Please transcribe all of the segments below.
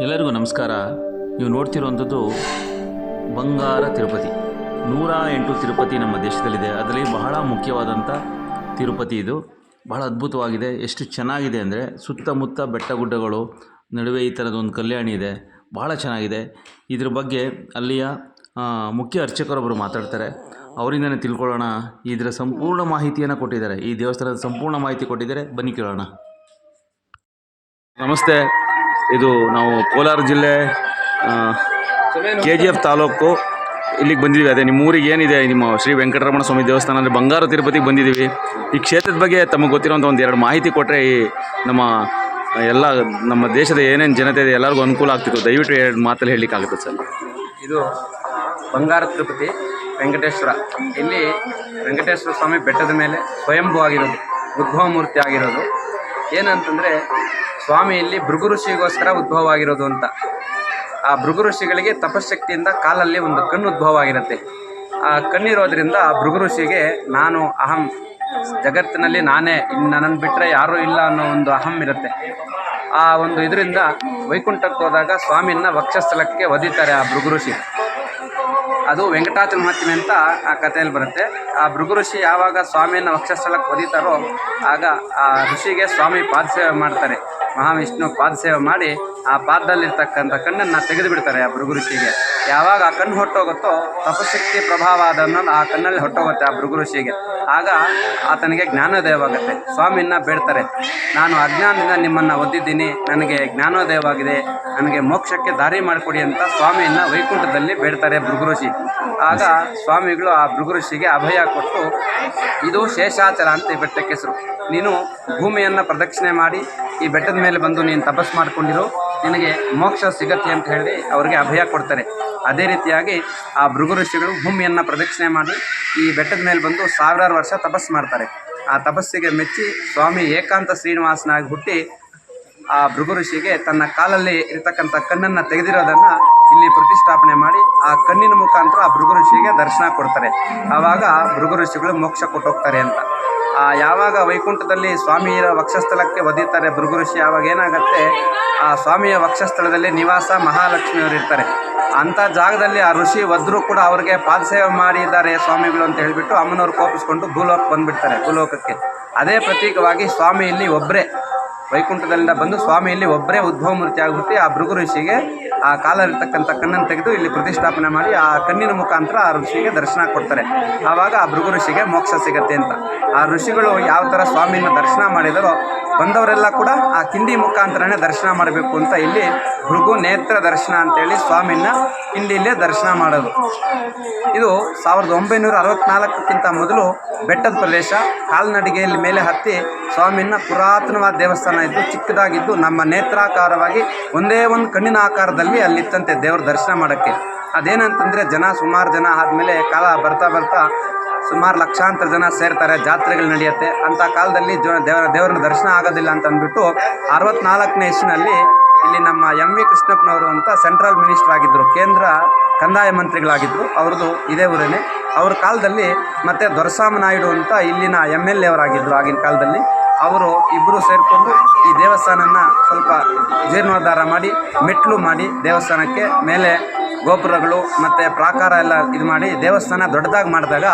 ಎಲ್ಲರಿಗೂ ನಮಸ್ಕಾರ. ನೀವು ನೋಡ್ತಿರುವಂಥದ್ದು ಬಂಗಾರ ತಿರುಪತಿ. ನೂರ ಎಂಟು ತಿರುಪತಿ ನಮ್ಮ ದೇಶದಲ್ಲಿದೆ. ಅದರಲ್ಲಿ ಬಹಳ ಮುಖ್ಯವಾದಂಥ ತಿರುಪತಿ ಇದು. ಬಹಳ ಅದ್ಭುತವಾಗಿದೆ. ಎಷ್ಟು ಚೆನ್ನಾಗಿದೆ ಅಂದರೆ ಸುತ್ತಮುತ್ತ ಬೆಟ್ಟ ಗುಡ್ಡಗಳು ನಡುವೆ ಈ ಥರದೊಂದು ಕಲ್ಯಾಣಿ ಇದೆ. ಬಹಳ ಚೆನ್ನಾಗಿದೆ. ಇದ್ರ ಬಗ್ಗೆ ಅಲ್ಲಿಯ ಮುಖ್ಯ ಅರ್ಚಕರೊಬ್ಬರು ಮಾತಾಡ್ತಾರೆ. ಅವರಿಂದನೇ ತಿಳ್ಕೊಳ್ಳೋಣ. ಇದರ ಸಂಪೂರ್ಣ ಮಾಹಿತಿಯನ್ನು ಕೊಟ್ಟಿದ್ದಾರೆ. ಈ ದೇವಸ್ಥಾನದ ಸಂಪೂರ್ಣ ಮಾಹಿತಿ ಕೊಟ್ಟಿದ್ದಾರೆ. ಬನ್ನಿ ಕೇಳೋಣ. ನಮಸ್ತೆ. ಇದು ನಾವು ಕೋಲಾರ ಜಿಲ್ಲೆ ಕೆ ಜಿ ಎಫ್ ತಾಲೂಕು ಇಲ್ಲಿಗೆ ಬಂದಿದ್ದೀವಿ ಅದೇ ನಿಮ್ಮ ಊರಿಗೆ ಏನಿದೆ, ನಿಮ್ಮ ಶ್ರೀ ವೆಂಕಟರಮಣ ಸ್ವಾಮಿ ದೇವಸ್ಥಾನ ಅಂದರೆ ಬಂಗಾರ ತಿರುಪತಿಗೆ ಬಂದಿದ್ದೀವಿ ಈ ಕ್ಷೇತ್ರದ ಬಗ್ಗೆ ತಮಗೆ ಗೊತ್ತಿರೋಂಥ ಒಂದು ಎರಡು ಮಾಹಿತಿ ಕೊಟ್ಟರೆ ಈ ನಮ್ಮ, ಎಲ್ಲ ನಮ್ಮ ದೇಶದ ಏನೇನು ಜನತೆ ಇದೆ, ಎಲ್ಲರಿಗೂ ಅನುಕೂಲ ಆಗ್ತಿತ್ತು. ದಯವಿಟ್ಟು ಎರಡು ಮಾತಲ್ಲಿ ಹೇಳಲಿಕ್ಕಾಗುತ್ತೆ ಸರ್. ಇದು ಬಂಗಾರ ತಿರುಪತಿ ವೆಂಕಟೇಶ್ವರ. ಇಲ್ಲಿ ವೆಂಕಟೇಶ್ವರ ಸ್ವಾಮಿ ಬೆಟ್ಟದ ಮೇಲೆ ಸ್ವಯಂಭೂ ಆಗಿರೋದು, ಉದ್ಭವ ಮೂರ್ತಿ ಆಗಿರೋದು. ಏನಂತಂದರೆ ಸ್ವಾಮಿ ಇಲ್ಲಿ ಭೃಗು ಋಷಿಗೋಸ್ಕರ ಉದ್ಭವ ಆಗಿರೋದು ಅಂತ. ಆ ಭೃಗು ಋಷಿಗಳಿಗೆ ತಪಶಕ್ತಿಯಿಂದ ಕಾಲಲ್ಲಿ ಒಂದು ಕಣ್ಣು ಉದ್ಭವ ಆಗಿರುತ್ತೆ ಆ ಕಣ್ಣಿರೋದ್ರಿಂದ ಆ ಭೃಗು ಋಷಿಗೆ ನಾನು ಅಹಂ, ಜಗತ್ತಿನಲ್ಲಿ ನಾನೇ, ಇನ್ನು ನನ್ನನ್ನು ಬಿಟ್ಟರೆ ಯಾರೂ ಇಲ್ಲ ಅನ್ನೋ ಒಂದು ಅಹಂ ಇರುತ್ತೆ. ಆ ಒಂದು ಇದರಿಂದ ವೈಕುಂಠಕ್ಕೆ ಹೋದಾಗ ಸ್ವಾಮಿನ ವಕ್ಷಸ್ಥಳಕ್ಕೆ ಒದಿತಾರೆ ಆ ಭೃಗು ಋಷಿ. ಅದು ವೆಂಕಟಾಚಲ ಮಹಾತ್ಮೆ ಅಂತ ಆ ಕಥೆಯಲ್ಲಿ ಬರುತ್ತೆ. ಆ ಭೃಗು ಋಷಿ ಯಾವಾಗ ಸ್ವಾಮಿಯನ್ನು ವಕ್ಷಸ್ಥಳಕ್ಕೆ ಒದೀತಾರೋ ಆಗ ಆ ಋಷಿಗೆ ಸ್ವಾಮಿ ಪಾದಸೇವೆ ಮಾಡ್ತಾರೆ. ಮಹಾವಿಷ್ಣು ಪಾದಸೇವೆ ಮಾಡಿ ಆ ಪಾದದಲ್ಲಿರ್ತಕ್ಕಂಥ ಕಣ್ಣನ್ನು ತೆಗೆದು ಬಿಡ್ತಾರೆ ಆ ಭೃಗು ಋಷಿಗೆ. ಯಾವಾಗ ಆ ಕಣ್ಣು ಹೊಟ್ಟೋಗುತ್ತೋ ತಪಶಕ್ತಿ ಪ್ರಭಾವ ಅದನ್ನು ಆ ಕಣ್ಣಲ್ಲಿ ಹೊಟ್ಟೋಗುತ್ತೆ ಆ ಭೃಗು ಋಷಿಗೆ. ಆಗ ಆತನಿಗೆ ಜ್ಞಾನೋದಯವಾಗುತ್ತೆ. ಸ್ವಾಮಿಯನ್ನ ಬೇಡ್ತಾರೆ. ನಾನು ಅಜ್ಞಾನದಿಂದ ನಿಮ್ಮನ್ನು ಒದ್ದಿದ್ದೀನಿ ನನಗೆ ಜ್ಞಾನೋದಯವಾಗಿದೆ. ನನಗೆ ಮೋಕ್ಷಕ್ಕೆ ದಾರಿ ಮಾಡಿಕೊಡಿ ಅಂತ ಸ್ವಾಮಿಯನ್ನು ವೈಕುಂಠದಲ್ಲಿ ಬೇಡ್ತಾರೆ ಭೃಗುಋಷಿ ಆಗ ಸ್ವಾಮಿಗಳು ಆ ಭೃಗುಋಷಿಗೆ ಅಭಯ ಕೊಟ್ಟು, ಇದು ಶೇಷಾಚಲ ಅಂತ ಈ ಬೆಟ್ಟಕ್ಕೆ ಹೆಸರು. ನೀನು ಭೂಮಿಯನ್ನು ಪ್ರದಕ್ಷಿಣೆ ಮಾಡಿ, ಈ ಬೆಟ್ಟದ ಮೇಲೆ ಬಂದು ನೀನು ತಪಸ್ ಮಾಡಿಕೊಂಡಿರು. ನಿನಗೆ ಮೋಕ್ಷ ಸಿಗತ್ತೆ ಅಂತ ಹೇಳಿ ಅವರಿಗೆ ಅಭಯ ಕೊಡ್ತಾರೆ. ಅದೇ ರೀತಿಯಾಗಿ ಆ ಭೃಗು ಋಷಿಗಳು ಭೂಮಿಯನ್ನು ಪ್ರದಕ್ಷಿಣೆ ಮಾಡಿ ಈ ಬೆಟ್ಟದ ಮೇಲೆ ಬಂದು ಸಾವಿರಾರು ವರ್ಷ ತಪಸ್ಸು ಮಾಡ್ತಾರೆ. ಆ ತಪಸ್ಸಿಗೆ ಮೆಚ್ಚಿ ಸ್ವಾಮಿ ಏಕಾಂತ ಶ್ರೀನಿವಾಸನಾಗಿ ಹುಟ್ಟಿ ಆ ಭೃಗು ಋಷಿಗೆ ತನ್ನ ಕಾಲಲ್ಲಿ ಇರತಕ್ಕಂಥ ಕಣ್ಣನ್ನು ತೆಗೆದಿರೋದನ್ನು ಇಲ್ಲಿ ಪ್ರತಿಷ್ಠಾಪನೆ ಮಾಡಿ ಆ ಕಣ್ಣಿನ ಮುಖಾಂತರ ಆ ಭೃಗು ಋಷಿಗೆ ದರ್ಶನ ಕೊಡ್ತಾರೆ. ಆವಾಗ ಭೃಗು ಋಷಿಗಳು ಮೋಕ್ಷ ಕೊಟ್ಟೋಗ್ತಾರೆ ಅಂತ. ಯಾವಾಗ ವೈಕುಂಠದಲ್ಲಿ ಸ್ವಾಮಿಯ ವಕ್ಷಸ್ಥಳಕ್ಕೆ ಒದೀತಾರೆ ಭೃಗು ಋಷಿ, ಆವಾಗ ಏನಾಗುತ್ತೆ? ಆ ಸ್ವಾಮಿಯ ವಕ್ಷಸ್ಥಳದಲ್ಲಿ ನಿವಾಸ ಮಹಾಲಕ್ಷ್ಮಿಯವರು ಇರ್ತಾರೆ. ಅಂಥ ಜಾಗದಲ್ಲಿ ಆ ಋಷಿ ಒದ್ರೂ ಕೂಡ ಅವ್ರಿಗೆ ಪಾದಸೇವೆ ಮಾಡಿದ್ದಾರೆ ಸ್ವಾಮಿಗಳು ಅಂತ ಹೇಳಿಬಿಟ್ಟು ಅಮ್ಮನವ್ರು ಕೋಪಿಸ್ಕೊಂಡು ಭೂಲೋಕ ಬಂದುಬಿಡ್ತಾರೆ, ಭೂಲೋಕಕ್ಕೆ. ಅದೇ ಪ್ರತೀಕವಾಗಿ ಸ್ವಾಮಿ ಇಲ್ಲಿ ಒಬ್ಬರೇ ವೈಕುಂಠದಿಂದ ಬಂದು ಸ್ವಾಮಿಯಲ್ಲಿ ಒಬ್ಬರೇ ಉದ್ಭವ ಮೂರ್ತಿ ಆಗಿಬಿಟ್ಟು ಆ ಭೃಗು ಋಷಿಗೆ ಆ ಕಾಲಲ್ಲಿರ್ತಕ್ಕಂಥ ಕಣ್ಣನ್ನು ತೆಗೆದು ಇಲ್ಲಿ ಪ್ರತಿಷ್ಠಾಪನೆ ಮಾಡಿ ಆ ಕಣ್ಣಿನ ಮುಖಾಂತರ ಆ ಋಷಿಗೆ ದರ್ಶನ ಕೊಡ್ತಾರೆ. ಆವಾಗ ಆ ಭೃಗು ಋಷಿಗೆ ಮೋಕ್ಷ ಸಿಗತ್ತೆ ಅಂತ. ಆ ಋಷಿಗಳು ಯಾವ ಥರ ಸ್ವಾಮಿಯನ್ನು ದರ್ಶನ ಮಾಡಿದರೋ ಬಂದವರೆಲ್ಲ ಕೂಡ ಆ ಕಿಂಡಿ ಮುಖಾಂತರನೇ ದರ್ಶನ ಮಾಡಬೇಕು ಅಂತ ಇಲ್ಲಿ ಭೃಗು ನೇತ್ರ ದರ್ಶನ ಅಂತೇಳಿ ಸ್ವಾಮಿನ ಕಿಂಡಿಯಲ್ಲೇ ದರ್ಶನ ಮಾಡೋದು. ಇದು ಸಾವಿರದ ಒಂಬೈನೂರ ಅರವತ್ನಾಲ್ಕಕ್ಕಿಂತ ಮೊದಲು ಬೆಟ್ಟದ ಪ್ರದೇಶ, ಕಾಲ್ನಡಿಗೆಯಲ್ಲಿ ಮೇಲೆ ಹತ್ತಿ ಸ್ವಾಮಿನ ಪುರಾತನವಾದ ದೇವಸ್ಥಾನ ಇದ್ದು ಚಿಕ್ಕದಾಗಿದ್ದು ನಮ್ಮ ನೇತ್ರಾಕಾರವಾಗಿ ಒಂದೇ ಒಂದು ಕಣ್ಣಿನ ಆಕಾರದಲ್ಲಿ ಅಲ್ಲಿತ್ತಂತೆ ದೇವ್ರ ದರ್ಶನ ಮಾಡೋಕ್ಕೆ. ಅದೇನಂತಂದರೆ ಜನ ಸುಮಾರು ಜನ ಆದಮೇಲೆ ಕಾಲ ಬರ್ತಾ ಬರ್ತಾ ಸುಮಾರು ಲಕ್ಷಾಂತರ ಜನ ಸೇರ್ತಾರೆ, ಜಾತ್ರೆಗಳು ನಡೆಯುತ್ತೆ. ಅಂಥ ಕಾಲದಲ್ಲಿ ಜೋ ದೇವರ ದೇವರನ್ನ ದರ್ಶನ ಆಗೋದಿಲ್ಲ ಅಂತ ಅಂದ್ಬಿಟ್ಟು ಅರವತ್ನಾಲ್ಕನೇ ಇಲ್ಲಿ ನಮ್ಮ ಎಂ ವಿ ಕೃಷ್ಣಪ್ಪನವರು ಅಂತ ಸೆಂಟ್ರಲ್ ಮಿನಿಸ್ಟರ್ ಆಗಿದ್ದರು ಕೇಂದ್ರ ಕಂದಾಯ ಮಂತ್ರಿಗಳಾಗಿದ್ದರು ಅವ್ರದ್ದು ಇದೇ ಊರೇನೆ. ಅವ್ರ ಕಾಲದಲ್ಲಿ ಮತ್ತು ದೊರಸಾಮ ನಾಯ್ಡು ಅಂತ ಇಲ್ಲಿನ ಎಂ ಎಲ್ ಎ ಅವರಾಗಿದ್ದರು ಆಗಿನ ಕಾಲದಲ್ಲಿ. ಅವರು ಇಬ್ಬರು ಸೇರಿಕೊಂಡು ಈ ದೇವಸ್ಥಾನನ ಸ್ವಲ್ಪ ಜೀರ್ಣೋದ್ಧಾರ ಮಾಡಿ ಮೆಟ್ಟಿಲು ಮಾಡಿ ದೇವಸ್ಥಾನಕ್ಕೆ ಮೇಲೆ ಗೋಪುರಗಳು ಮತ್ತು ಪ್ರಾಕಾರ ಎಲ್ಲ ಇದು ಮಾಡಿ ದೇವಸ್ಥಾನ ದೊಡ್ಡದಾಗಿ ಮಾಡಿದಾಗ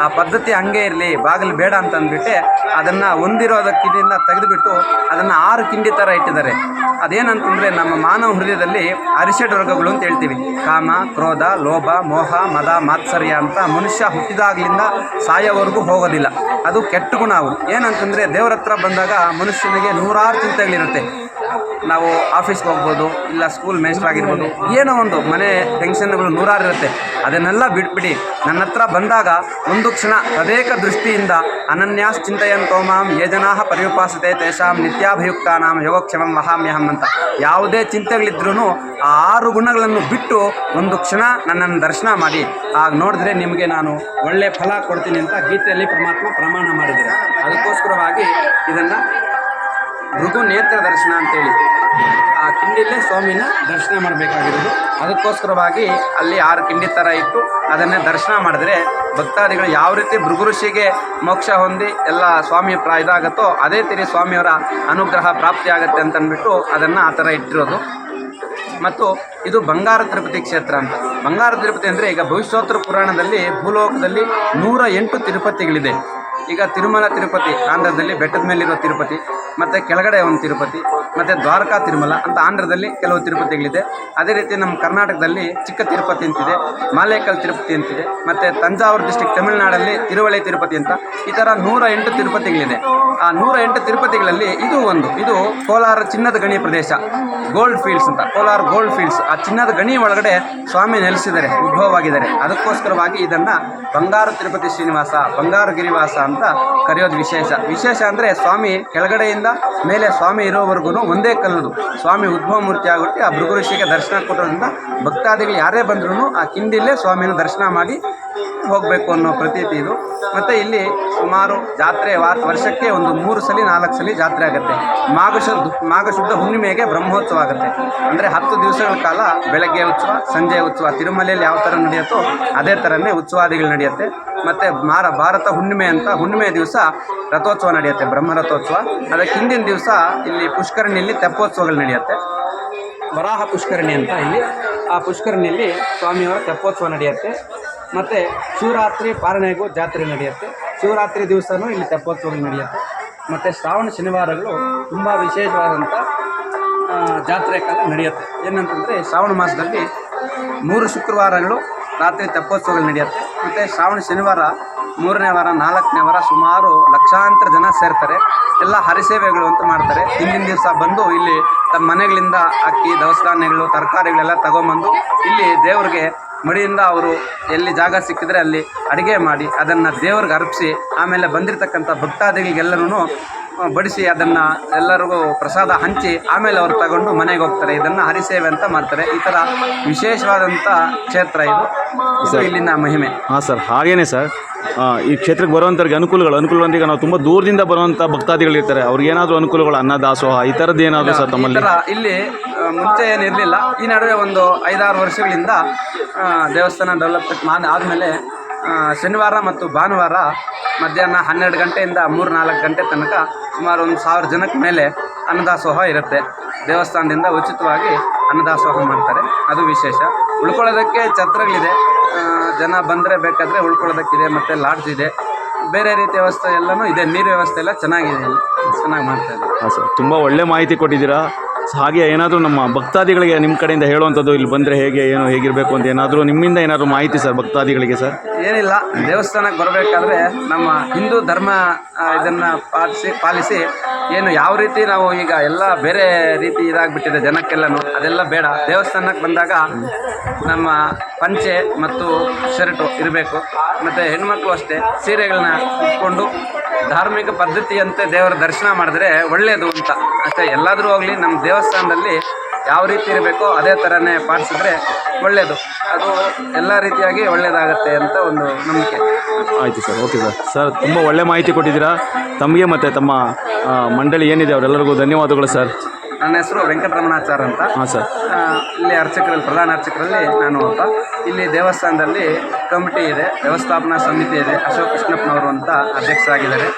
ಆ ಪದ್ಧತಿ ಹಂಗೆ ಇರಲಿ, ಬಾಗಿಲು ಬೇಡ ಅಂತ ಅಂದ್ಬಿಟ್ಟೆ ಅದನ್ನು ಹೊಂದಿರೋದಕ್ಕಿದಿಂದ ತೆಗೆದುಬಿಟ್ಟು ಅದನ್ನು ಆರು ಕಿಂಡಿ ಥರ ಇಟ್ಟಿದ್ದಾರೆ. ಅದೇನಂತಂದರೆ ನಮ್ಮ ಮಾನವ ಹೃದಯದಲ್ಲಿ ಅರಿಷಡ್ ವರ್ಗಗಳು ಅಂತ ಹೇಳ್ತೀವಿ. ಕಾಮ, ಕ್ರೋಧ, ಲೋಭ, ಮೋಹ, ಮದ, ಮಾತ್ಸರ್ಯ ಅಂತ ಮನುಷ್ಯ ಹುಟ್ಟಿದಾಗಲಿಂದ ಸಾಯೋವರೆಗೂ ಹೋಗೋದಿಲ್ಲ. ಅದು ಕೆಟ್ಟ ಗುಣ ಅವು. ಏನಂತಂದರೆ ದೇವರ ಬಂದಾಗ ಮನುಷ್ಯನಿಗೆ ನೂರಾರು ಚಿಂತೆಗಳಿರುತ್ತೆ. ನಾವು ಆಫೀಸ್ಗೆ ಹೋಗ್ಬೋದು, ಇಲ್ಲ ಸ್ಕೂಲ್ ಮೇಸ್ಟ್ರಾಗಿರ್ಬೋದು ಏನೋ ಒಂದು ಮನೆ ಟೆನ್ಷನ್ಗಳು ನೂರಾರು ಇರುತ್ತೆ. ಅದನ್ನೆಲ್ಲ ಬಿಟ್ಬಿಡಿ. ನನ್ನ ಹತ್ರ ಬಂದಾಗ ಒಂದು ಕ್ಷಣ ತದೇಕ ದೃಷ್ಟಿಯಿಂದ ಅನನ್ಯಾಸ್ ಚಿಂತೆಯನ್ ತೋಮಾಂ ಯೇ ಜನಾ ಪರ್ಯುಪಾಸತೆ ತೇಷಾಂ ನಿತ್ಯಾಭಯುಕ್ತಾನಾಂ ಯೋಗಕ್ಷೇಮಂ ಮಹಾಮ್ಯಹಂ ಅಂತ. ಯಾವುದೇ ಚಿಂತೆಗಳಿದ್ರೂ ಆ ಆರು ಗುಣಗಳನ್ನು ಬಿಟ್ಟು ಒಂದು ಕ್ಷಣ ನನ್ನನ್ನು ದರ್ಶನ ಮಾಡಿ. ಆಗ ನೋಡಿದ್ರೆ ನಿಮಗೆ ನಾನು ಒಳ್ಳೆ ಫಲ ಕೊಡ್ತೀನಿ ಅಂತ ಗೀತೆಯಲ್ಲಿ ಪರಮಾತ್ಮ ಪ್ರಮಾಣ ಮಾಡಿದ್ದಾರೆ. ಅದಕ್ಕೋಸ್ಕರವಾಗಿ ಇದನ್ನು ಭೃಗು ನೇತ್ರ ದರ್ಶನ ಅಂತೇಳಿ. ಆ ಕಿಂಡಿಲೇ ಸ್ವಾಮಿನ ದರ್ಶನ ಮಾಡಬೇಕಾಗಿರೋದು. ಅದಕ್ಕೋಸ್ಕರವಾಗಿ ಅಲ್ಲಿ ಆರು ಕಿಂಡಿ ಥರ ಇಟ್ಟು ಅದನ್ನೇ ದರ್ಶನ ಮಾಡಿದ್ರೆ ಭಕ್ತಾದಿಗಳು ಯಾವ ರೀತಿ ಭೃಗು ಋಷಿಗೆ ಮೋಕ್ಷ ಹೊಂದಿ ಎಲ್ಲ ಸ್ವಾಮಿ ಪ್ರಾ ಇದಾಗತ್ತೋ ಅದೇ ತಿರಿ ಸ್ವಾಮಿಯವರ ಅನುಗ್ರಹ ಪ್ರಾಪ್ತಿ ಆಗುತ್ತೆ ಅಂತ ಅಂದ್ಬಿಟ್ಟು ಅದನ್ನು ಆ ಥರ ಇಟ್ಟಿರೋದು. ಮತ್ತು ಇದು ಬಂಗಾರ ತಿರುಪತಿ ಕ್ಷೇತ್ರ ಅಂತ. ಬಂಗಾರ ತಿರುಪತಿ ಅಂದರೆ ಈಗ ಭವಿಷ್ಯೋತ್ತರ ಪುರಾಣದಲ್ಲಿ ಭೂಲೋಕದಲ್ಲಿ ನೂರ ಎಂಟು ತಿರುಪತಿಗಳಿದೆ. ಈಗ ತಿರುಮಲ ತಿರುಪತಿ, ಆಂಧ್ರದಲ್ಲಿ ಬೆಟ್ಟದ ಮೇಲಿರೋ ತಿರುಪತಿ, ಮತ್ತು ಕೆಳಗಡೆ ಒಂದು ತಿರುಪತಿ, ಮತ್ತು ದ್ವಾರಕಾ ತಿರುಮಲ ಅಂತ ಆಂಧ್ರದಲ್ಲಿ ಕೆಲವು ತಿರುಪತಿಗಳಿದೆ. ಅದೇ ರೀತಿ ನಮ್ಮ ಕರ್ನಾಟಕದಲ್ಲಿ ಚಿಕ್ಕ ತಿರುಪತಿ ಅಂತಿದೆ, ಮಾಲೇಕಲ್ ತಿರುಪತಿ ಅಂತಿದೆ, ಮತ್ತು ತಂಜಾವೂರು ಡಿಸ್ಟಿಕ್ ತಮಿಳುನಾಡಲ್ಲಿ ತಿರುವಳಿ ತಿರುಪತಿ ಅಂತ ಈ ಥರ ನೂರ ಎಂಟು ತಿರುಪತಿಗಳಿದೆ. ಆ ನೂರ ಎಂಟು ತಿರುಪತಿಗಳಲ್ಲಿ ಇದು ಒಂದು, ಇದು ಕೋಲಾರ ಚಿನ್ನದ ಗಣಿ ಪ್ರದೇಶ, ಗೋಲ್ಡ್ ಫೀಲ್ಡ್ಸ್ ಅಂತ, ಕೋಲಾರ ಗೋಲ್ಡ್ ಫೀಲ್ಡ್ಸ್. ಆ ಚಿನ್ನದ ಗಣಿ ಒಳಗಡೆ ಸ್ವಾಮಿ ನೆಲೆಸಿದ್ದಾರೆ, ಉದ್ಭವವಾಗಿದ್ದಾರೆ. ಅದಕ್ಕೋಸ್ಕರವಾಗಿ ಇದನ್ನು ಬಂಗಾರ ತಿರುಪತಿ ಶ್ರೀನಿವಾಸ ಬಂಗಾರ ಗಿರಿವಾಸ ಅಂತ ಕರೆಯೋದು ವಿಶೇಷ. ವಿಶೇಷ ಅಂದರೆ ಸ್ವಾಮಿ ಕೆಳಗಡೆಯಿಂದ ಮೇಲೆ ಸ್ವಾಮಿ ಇರೋವರೆಗೂ ಒಂದೇ ಕಲ್ಲದು ಸ್ವಾಮಿ ಉದ್ಭವ ಮೂರ್ತಿ ಆಗುತ್ತೆ ಆ ಭೃಗು ಋಷಿಗೆ ದರ್ಶನ ಕೊಟ್ಟೋದ್ರಿಂದ ಭಕ್ತಾದಿಗಳು ಯಾರೇ ಬಂದ್ರೂ ಆ ಕಿಂಡಿಲ್ಲೇ ಸ್ವಾಮಿನ ದರ್ಶನ ಮಾಡಿ ಹೋಗಬೇಕು ಅನ್ನೋ ಪ್ರತೀತಿ ಇದು. ಮತ್ತು ಇಲ್ಲಿ ಸುಮಾರು ಜಾತ್ರೆ ವಾ ವರ್ಷಕ್ಕೆ ಒಂದು ಮೂರು ಸಲ, ನಾಲ್ಕು ಸಲ ಜಾತ್ರೆ ಆಗುತ್ತೆ. ಮಾಘಶುದ್ಧ ಮಾಘಶುದ್ಧ ಹುಣ್ಣಿಮೆಗೆ ಬ್ರಹ್ಮೋತ್ಸವ ಆಗುತ್ತೆ. ಅಂದರೆ ಹತ್ತು ದಿವಸಗಳ ಕಾಲ ಬೆಳಗ್ಗೆ ಉತ್ಸವ, ಸಂಜೆ ಉತ್ಸವ, ತಿರುಮಲೆಯಲ್ಲಿ ಯಾವ ಥರ ನಡೆಯುತ್ತೋ ಅದೇ ಥರನೇ ಉತ್ಸವಾದಿಗಳು ನಡೆಯುತ್ತೆ. ಮತ್ತು ಮಾರ ಭಾರತ ಹುಣ್ಣಿಮೆ ಅಂತ ಹುಣ್ಣಿಮೆ ದಿವಸ ರಥೋತ್ಸವ ನಡೆಯುತ್ತೆ, ಬ್ರಹ್ಮ ರಥೋತ್ಸವ. ಅದಕ್ಕೆ ಹಿಂದಿನ ದಿವಸ ಇಲ್ಲಿ ಪುಷ್ಕರಣಿಯಲ್ಲಿ ತೆಪ್ಪೋತ್ಸವಗಳು ನಡೆಯುತ್ತೆ. ವರಾಹ ಪುಷ್ಕರಣಿ ಅಂತ ಇಲ್ಲಿ. ಆ ಪುಷ್ಕರಣಿಯಲ್ಲಿ ಸ್ವಾಮಿಯವರ ತೆಪ್ಪೋತ್ಸವ ನಡೆಯುತ್ತೆ. ಮತ್ತು ಶಿವರಾತ್ರಿ ಪಾರಣೆಗೂ ಜಾತ್ರೆ ನಡೆಯುತ್ತೆ. ಶಿವರಾತ್ರಿ ದಿವಸವೂ ಇಲ್ಲಿ ತೆಪ್ಪೋತ್ಸವಗಳು ನಡೆಯುತ್ತೆ. ಮತ್ತು ಶ್ರಾವಣ ಶನಿವಾರಗಳು ತುಂಬ ವಿಶೇಷವಾದಂಥ ಜಾತ್ರೆ ಕಾಲ ನಡೆಯುತ್ತೆ. ಏನಂತಂದರೆ ಶ್ರಾವಣ ಮಾಸದಲ್ಲಿ ಮೂರು ಶುಕ್ರವಾರಗಳು ರಾತ್ರಿ ತೆಪ್ಪೋತ್ಸವಗಳು ನಡೆಯುತ್ತೆ. ಮತ್ತು ಶ್ರಾವಣ ಶನಿವಾರ ಮೂರನೇ ವಾರ, ನಾಲ್ಕನೇ ವಾರ ಸುಮಾರು ಲಕ್ಷಾಂತರ ಜನ ಸೇರ್ತಾರೆ. ಎಲ್ಲ ಹರಿಸೇವೆಗಳು ಅಂತ ಮಾಡ್ತಾರೆ. ಹಿಂದಿನ ದಿವಸ ಬಂದು ಇಲ್ಲಿ ತಮ್ಮ ಮನೆಗಳಿಂದ ಅಕ್ಕಿ ದವಸ ಧಾನ್ಯಗಳು ತರಕಾರಿಗಳೆಲ್ಲ ತಗೊಂಬಂದು ಇಲ್ಲಿ ದೇವ್ರಿಗೆ ಮಡಿಯಿಂದ ಅವರು ಎಲ್ಲಿ ಜಾಗ ಸಿಕ್ಕಿದ್ರೆ ಅಲ್ಲಿ ಅಡುಗೆ ಮಾಡಿ ಅದನ್ನು ದೇವ್ರಿಗೆ ಅರ್ಪಿಸಿ ಆಮೇಲೆ ಬಂದಿರತಕ್ಕಂಥ ಭಕ್ತಾದಿಗಳಿಗೆಲ್ಲರೂ ಬಡಿಸಿ ಅದನ್ನು ಎಲ್ಲರಿಗೂ ಪ್ರಸಾದ ಹಂಚಿ ಆಮೇಲೆ ಅವ್ರು ತಗೊಂಡು ಮನೆಗೆ ಹೋಗ್ತಾರೆ. ಇದನ್ನು ಹರಿಸೇವೆ ಅಂತ ಮಾಡ್ತಾರೆ. ಈ ಥರ ವಿಶೇಷವಾದಂಥ ಕ್ಷೇತ್ರ ಇದು. ಇದು ಇಲ್ಲಿನ ಮಹಿಮೆ. ಹಾಂ ಸರ್. ಹಾಗೇನೆ ಸರ್. ಈ ಕ್ಷೇತ್ರಕ್ಕೆ ಬರುವಂಥವ್ರಿಗೆ ಅನುಕೂಲಗಳು ಅನುಕೂಲ ಅಂತ ಈಗ ನಾವು ತುಂಬ ದೂರದಿಂದ ಬರುವಂಥ ಭಕ್ತಾದಿಗಳಿರ್ತಾರೆ ಅವ್ರಿಗೆ ಏನಾದರೂ ಅನುಕೂಲಗಳು ಅನ್ನದಾಸೋಹ ಈ ಥರದ್ದು ಏನಾದರೂ ಸರ್ ತಮ್ಮಲ್ಲಿ? ಇಲ್ಲಿ ಮುಂಚೆ ಏನಿರಲಿಲ್ಲ ಈ ನಡುವೆ ಒಂದು ಐದಾರು ವರ್ಷಗಳಿಂದ ದೇವಸ್ಥಾನ ಡೆವಲಪ್ಮೆಂಟ್ ಮಾಡಿ ಆದಮೇಲೆ ಶನಿವಾರ ಮತ್ತು ಭಾನುವಾರ ಮಧ್ಯಾಹ್ನ ಹನ್ನೆರಡು ಗಂಟೆಯಿಂದ ಮೂರು ನಾಲ್ಕು ಗಂಟೆ ತನಕ ಸುಮಾರು ಒಂದು ಸಾವಿರ ಜನಕ್ಕೆ ಮೇಲೆ ಅನ್ನದಾಸೋಹ ಇರುತ್ತೆ. ದೇವಸ್ಥಾನದಿಂದ ಉಚಿತವಾಗಿ ಅನ್ನದಾಸೋಹ ಮಾಡ್ತಾರೆ. ಅದು ವಿಶೇಷ. ಉಳ್ಕೊಳ್ಳೋದಕ್ಕೆ ಛತ್ರಗಳಿದೆ. ಜನ ಬಂದರೆ ಬೇಕಾದರೆ ಉಳ್ಕೊಳ್ಳೋದಕ್ಕಿದೆ, ಮತ್ತು ಲಾಡ್ಜ್ ಇದೆ. ಬೇರೆ ರೀತಿ ವ್ಯವಸ್ಥೆ ಎಲ್ಲನೂ ಇದೆ. ನೀರು ವ್ಯವಸ್ಥೆ ಎಲ್ಲ ಚೆನ್ನಾಗಿದೆ ಚೆನ್ನಾಗಿ ಮಾಡ್ತಾ ಇದ್ದಾರೆ. ಹಾಂ, ಸರ್. ತುಂಬ ಒಳ್ಳೆ ಮಾಹಿತಿ ಕೊಟ್ಟಿದ್ದೀರಾ. ಸೊ ಹಾಗೆ ಏನಾದರೂ ನಮ್ಮ ಭಕ್ತಾದಿಗಳಿಗೆ ನಿಮ್ಮ ಕಡೆಯಿಂದ ಹೇಳುವಂಥದ್ದು ಇಲ್ಲಿ ಬಂದರೆ ಹೇಗೆ, ಏನು, ಹೇಗಿರಬೇಕು ಅಂತ ಏನಾದರೂ ನಿಮ್ಮಿಂದ ಏನಾದರೂ ಮಾಹಿತಿ ಸರ್ ಭಕ್ತಾದಿಗಳಿಗೆ ಸರ್? ಏನಿಲ್ಲ, ದೇವಸ್ಥಾನಕ್ಕೆ ಬರಬೇಕಾದ್ರೆ ನಮ್ಮ ಹಿಂದೂ ಧರ್ಮ ಇದನ್ನು ಪಾಲಿಸಿ ಪಾಲಿಸಿ ಏನು ಯಾವ ರೀತಿ ನಾವು ಈಗ ಎಲ್ಲ ಬೇರೆ ರೀತಿ ಇದಾಗಿಬಿಟ್ಟಿದೆ ಜನಕ್ಕೆಲ್ಲನೂ, ಅದೆಲ್ಲ ಬೇಡ. ದೇವಸ್ಥಾನಕ್ಕೆ ಬಂದಾಗ ನಮ್ಮ ಪಂಚೆ ಮತ್ತು ಶರ್ಟು ಇರಬೇಕು. ಮತ್ತು ಹೆಣ್ಮಕ್ಳು ಅಷ್ಟೇ, ಸೀರೆಗಳನ್ನ ಇಟ್ಕೊಂಡು ಧಾರ್ಮಿಕ ಪದ್ಧತಿಯಂತೆ ದೇವರ ದರ್ಶನ ಮಾಡಿದ್ರೆ ಒಳ್ಳೆಯದು ಅಂತ. ಅಷ್ಟೇ, ಎಲ್ಲಾದರೂ ಹೋಗಲಿ, ನಮ್ಮ ದೇವಸ್ಥಾನದಲ್ಲಿ ಯಾವ ರೀತಿ ಇರಬೇಕೋ ಅದೇ ಥರನೇ ಪಾಲಿಸಿದ್ರೆ ಒಳ್ಳೆಯದು ಅದು ಎಲ್ಲ ರೀತಿಯಾಗಿ ಒಳ್ಳೆಯದಾಗುತ್ತೆ ಅಂತ ಒಂದು ನಂಬಿಕೆ. ಆಯಿತು ಸರ್, ಓಕೆ ಸರ್. ಸರ್, ತುಂಬ ಒಳ್ಳೆ ಮಾಹಿತಿ ಕೊಟ್ಟಿದ್ದೀರಾ. ತಮಗೆ ಮತ್ತು ತಮ್ಮ ಮಂಡಳಿ ಏನಿದೆ, ಅವರೆಲ್ಲರಿಗೂ ಧನ್ಯವಾದಗಳು ಸರ್. ನನ್ನ ಹೆಸರು ವೆಂಕಟರಮಣಾಚಾರ್ ಅಂತ. ಹಾಂ ಸರ್. ಇಲ್ಲಿ ಅರ್ಚಕರಲ್ಲಿ ಪ್ರಧಾನ ಅರ್ಚಕರಲ್ಲಿ ನಾನು ಅಂತ. ಇಲ್ಲಿ ದೇವಸ್ಥಾನದಲ್ಲಿ ಕಮಿಟಿ ಇದೆ ವ್ಯವಸ್ಥಾಪನಾ ಸಮಿತಿ ಇದೆ ಅಶೋಕ್ ಕೃಷ್ಣಪ್ಪನವರು ಅಂತ ಅಧ್ಯಕ್ಷರಾಗಿದ್ದಾರೆ.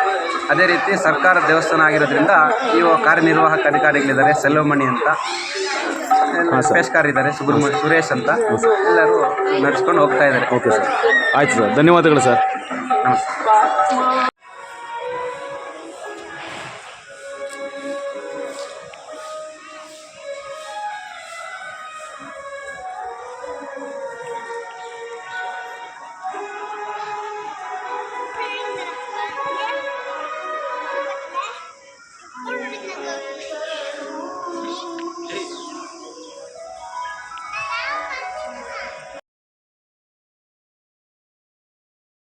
ಅದೇ ರೀತಿ ಸರ್ಕಾರ ದೇವಸ್ಥಾನ ಆಗಿರೋದ್ರಿಂದ ಇವು ಕಾರ್ಯನಿರ್ವಾಹಕ ಅಧಿಕಾರಿಗಳಿದ್ದಾರೆ ಸೆಲ್ವಮಣಿ ಅಂತ. ಪೇಶ್ಕಾರ್ ಇದ್ದಾರೆ ಸುಬ್ರಹ್ಮಣ್ಯ ಸುರೇಶ್ ಅಂತ. ಎಲ್ಲರೂ ನಡೆಸ್ಕೊಂಡು ಹೋಗ್ತಾ ಇದ್ದಾರೆ. Okay sir. ಆಯಿತು ಸರ್. ಧನ್ಯವಾದಗಳು ಸರ್. ನಮಸ್ತೆ.